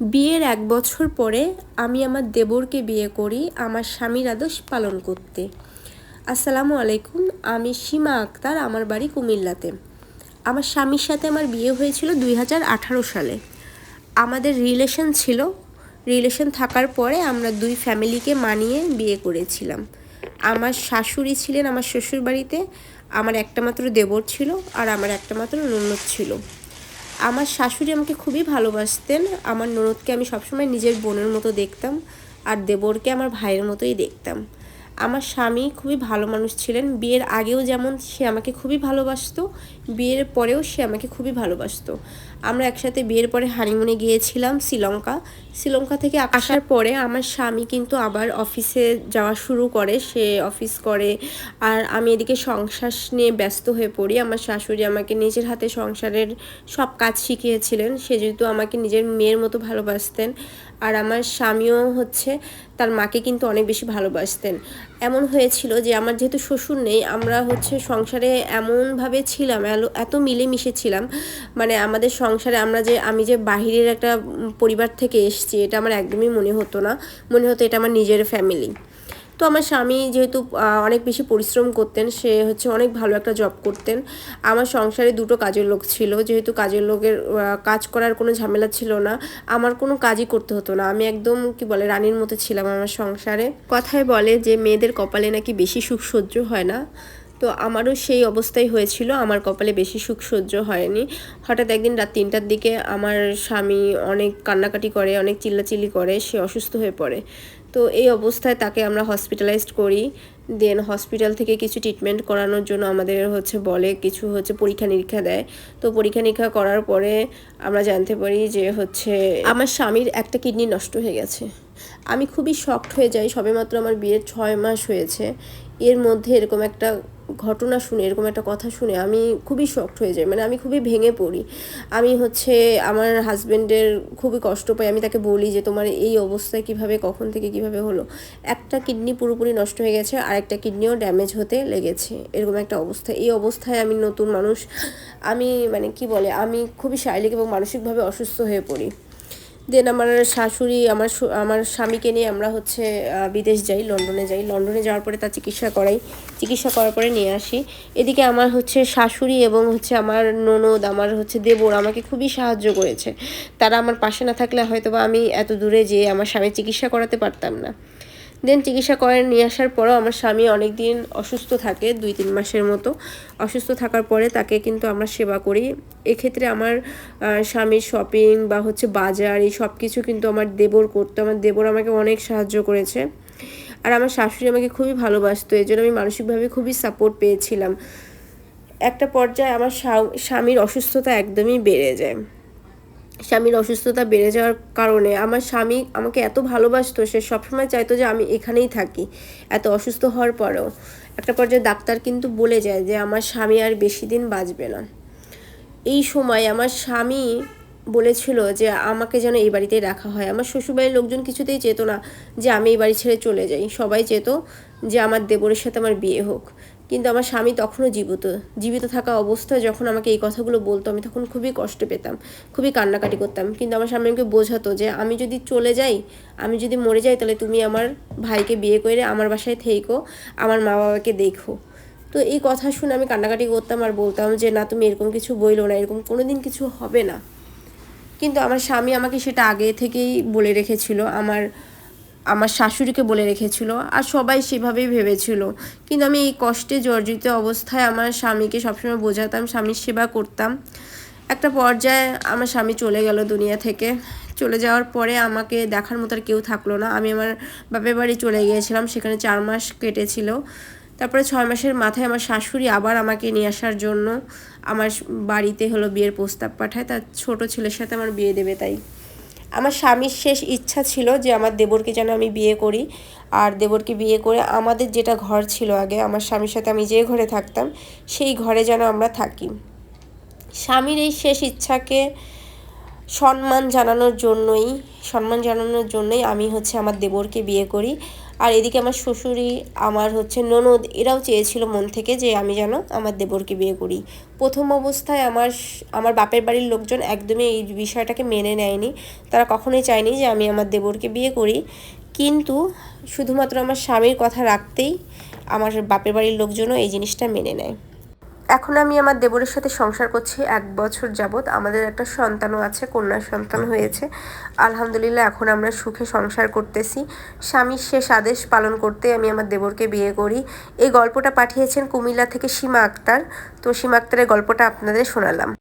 বিয়ের এক বছর পরে আমি আমার দেবরকে বিয়ে করি, আমার স্বামীর আদর্শ পালন করতে। আসসালামু আলাইকুম, আমি সীমা আক্তার, আমার বাড়ি কুমিল্লাতে। আমার স্বামীর সাথে আমার বিয়ে হয়েছিল দুই হাজার আঠারো সালে। আমাদের রিলেশন ছিল। রিলেশন থাকার পরে আমরা দুই ফ্যামিলিকে মানিয়ে বিয়ে করেছিলাম। আমার শাশুড়ি ছিলেন আমার শ্বশুর বাড়িতে আমার একটা মাত্র দেবর ছিল আর আমার একটা মাত্র ননদ ছিল। আমার শাশুড়ি আমাকে খুবই ভালোবাসতেন। আমার ননদকে আমি সবসময় নিজের বোনের মতো দেখতাম আর দেবরকে আমার ভাইয়ের মতোই দেখতাম। আমার স্বামী খুবই ভালো মানুষ ছিলেন। বিয়ের আগেও যেমন সে আমাকে খুবই ভালোবাসতো বিয়ের পরেও সে আমাকে খুবই ভালোবাসতো। আমরা একসাথে বিয়ের পরে হানিমুনে গিয়েছিলাম শ্রীলঙ্কা। শ্রীলঙ্কা থেকে আসার পরে আমার স্বামী কিন্তু আবার অফিসে যাওয়া শুরু করে। সে অফিস করে আর আমি এদিকে সংসার নিয়ে ব্যস্ত হয়ে পড়ি। আমার শাশুড়ি আমাকে নিজের হাতে সংসারের সব কাজ শিখিয়েছিলেন। সে যেহেতু আমাকে নিজের মেয়ের মতো ভালোবাসতেন আর আমার স্বামীও হচ্ছে তার মাকে কিন্তু অনেক বেশি ভালোবাসতেন। এমন হয়েছিল যে আমার যেহেতু শ্বশুর নেই আমরা হচ্ছে সংসারে এমনভাবে ছিলাম এত মিলেমিশে ছিলাম। মানে আমাদের সংসারে আমরা যে, আমি যে বাহিরের একটা পরিবার থেকে এসছি, এটা আমার একদমই মনে হতো না। মনে হতো এটা আমার নিজের ফ্যামিলি তো আমার স্বামী যেহেতু অনেক বেশি পরিশ্রম করতেন, সে হচ্ছে অনেক ভালো একটা জব করতেন। আমার সংসারে দুটো কাজের লোক ছিল, যেহেতু কাজের লোকের কাজ করার কোনো ঝামেলা ছিল না, আমার কোনো কাজই করতে হতো না। আমি একদম, কি বলে, রানীর মতো ছিলাম আমার সংসারে। কথায় বলে যে, মেয়েদের কপালে নাকি বেশি সুখ সহ্য হয় না। তো আমারও সেই অবস্থাই হয়েছিল। আমার কপালে বেশি সুখ সহ্য হয়নি। হঠাৎ একদিন রাত তিনটার দিকে আমার স্বামী অনেক কান্নাকাটি করে, অনেক চিল্লাচিল্লি করে, সে অসুস্থ হয়ে পড়ে। তো এই অবস্থায় তাকে আমরা হসপিটালাইজড করি। দেন হসপিটাল থেকে কিছু ট্রিটমেন্ট করানোর জন্য আমাদের হচ্ছে বলে, কিছু হচ্ছে পরীক্ষা নিরীক্ষা দেয়। তো পরীক্ষা নিরীক্ষা করার পরে আমরা জানতে পারি যে হচ্ছে আমার স্বামীর একটা কিডনি নষ্ট হয়ে গেছে। আমি খুবই শক্ট হয়ে যাই। সবেমাত্র আমার বিয়ের ছয় মাস হয়েছে। এর মধ্যে এরকম একটা ঘটনা শুনে, এরকম একটা কথা শুনে আমি খুবই শক্ট হয়ে যাই। মানে আমি খুবই ভেঙে পড়ি। আমি হচ্ছে আমার হাজব্যান্ডের খুবই কষ্ট পাই। আমি তাকে বলি যে, তোমার এই অবস্থায় কীভাবে, কখন থেকে কীভাবে হলো? একটা কিডনি পুরোপুরি নষ্ট হয়ে গেছে, আর একটা কিডনিও ড্যামেজ হতে লেগেছে। এরকম একটা অবস্থা। এই অবস্থায় আমি নতুন মানুষ। আমি মানে কি বলে, আমি খুবই শারীরিক এবং মানসিকভাবে অসুস্থ হয়ে পড়ি। দেন আমার শাশুড়ি, আমার আমার স্বামীকে নিয়ে আমরা হচ্ছে বিদেশ যাই, লন্ডনে যাই। লন্ডনে যাওয়ার পরে তার চিকিৎসা করাই। চিকিৎসা করার পরে নিয়ে আসি। এদিকে আমার হচ্ছে শাশুড়ি এবং হচ্ছে আমার ননদ, আমার হচ্ছে দেবর আমাকে খুবই সাহায্য করেছে। তারা আমার পাশে না থাকলে হয়তো বা আমি এত দূরে যেয়ে আমার স্বামীর চিকিৎসা করাতে পারতাম না। দেন চিকিৎসা করে নিয়ে আসার পরও আমার স্বামী অনেক দিন অসুস্থ থাকে, দুই তিন মাসের মতো। অসুস্থ থাকার পরে তাকে কিন্তু আমরা সেবা করি। এক্ষেত্রে আমার স্বামীর শপিং বা হচ্ছে বাজার, এই সব কিছু কিন্তু আমার দেবর করতো, আমার দেবর আমাকে অনেক সাহায্য করেছে। আর আমার শাশুড়ি আমাকে খুবই ভালোবাসতো, এই জন্য আমি মানসিকভাবে খুবই সাপোর্ট পেয়েছিলাম। একটা পর্যায়ে আমার স্বামীর অসুস্থতা একদমই বেড়ে যায়। স্বামীর অসুস্থতা বেড়ে যাওয়ার কারণে আমার স্বামী আমাকে এত ভালোবাসতো, সে সবসময় চাইতো যে আমি এখানেই থাকি। এত অসুস্থ হওয়ার পরেও একটা পর্যায়ে ডাক্তার কিন্তু বলে যায় যে আমার স্বামী আর বেশি দিন বাঁচবে না। এই সময় আমার স্বামী বলেছিল যে আমাকে যেন এই বাড়িতেই রাখা হয়। আমার শ্বশুরবাড়ির লোকজন কিছুতেই চেত না যে আমি এই বাড়ি ছেড়ে চলে যাই। সবাই চেত যে আমার দেবরের সাথে আমার বিয়ে হোক। কিন্তু আমার স্বামী তখনও জীবিত। জীবিত থাকা অবস্থায় যখন আমাকে এই কথাগুলো বলতো, আমি তখন খুবই কষ্ট পেতাম, খুবই কান্নাকাটি করতাম। কিন্তু আমার স্বামী আমাকে বোঝাতো যে, আমি যদি চলে যাই, আমি যদি মরে যাই, তাহলে তুমি আমার ভাইকে বিয়ে করে আমার বাসায় থেইকো, আমার মা বাবাকে দেখো। তো এই কথা শুনে আমি কান্নাকাটি করতাম আর বলতাম যে, না, তুমি এরকম কিছু বইলো না, এরকম কোনো দিন কিছু হবে না। কিন্তু আমার স্বামী আমাকে সেটা আগে থেকেই বলে রেখেছিল। আমার আমার শাশুড়িকে বলে রেখেছিল আর সবাই সেভাবেই ভেবেছিল। কিন্তু আমি এই কষ্টে জর্জিত অবস্থায় আমার স্বামীকে সবসময় বোঝাতাম, স্বামীর সেবা করতাম। একটা পর্যায়ে আমার স্বামী চলে গেল দুনিয়া থেকে। চলে যাওয়ার পরে আমাকে দেখার মতো আর কেউ থাকল না। আমি আমার বাপের বাড়ি চলে গিয়েছিলাম, সেখানে চার মাস কেটেছিল। তারপরে ছয় মাসের মাথায় আমার শাশুড়ি আবার আমাকে নিয়ে আসার জন্য আমার বাড়িতে হলো বিয়ের প্রস্তাব পাঠায়। তার ছোট ছেলের সাথে আমার বিয়ে দেবে তাই। আমার স্বামীর শেষ ইচ্ছা ছিল যে আমার দেবরকে যেন আমি বিয়ে করি। আর দেবরকে বিয়ে করে আমাদের যেটা ঘর ছিল আগে, আমার স্বামীর সাথে আমি যে ঘরে থাকতাম, সেই ঘরে যেন আমরা থাকি। স্বামীর এই শেষ ইচ্ছাকে সম্মান জানানোর জন্যই, সম্মান জানানোর জন্যই আমি হচ্ছে আমার দেবরকে বিয়ে করি। আর এদিকে আমার শ্বশুরি, আমার হচ্ছে ননদ, এরাও চেয়েছিল মন থেকে যে আমি যেন আমার দেবরকে বিয়ে করি। প্রথম অবস্থায় আমার আমার বাপের বাড়ির লোকজন একদমই এই বিষয়টাকে মেনে নেয়নি। তারা কখনোই চায়নি যে আমি আমার দেবরকে বিয়ে করি। কিন্তু শুধুমাত্র আমার স্বামীর কথা রাখতেই আমার বাপের বাড়ির লোকজনও এই জিনিসটা মেনে নেয়। এখন আমি আমার দেবরের সাথে সংসার করছি এক বছর যাবৎ। আমাদের একটা সন্তানও আছে কন্যা সন্তান হয়েছে। আলহামদুলিল্লাহ, এখন আমরা সুখে সংসার করতেছি। স্বামীর শেষ আদেশ পালন করতে আমি আমার দেবরকে বিয়ে করি। এই গল্পটা পাঠিয়েছেন কুমিল্লা থেকে সীমা আক্তার। তো সীমা আক্তারের গল্পটা আপনাদের শোনালাম।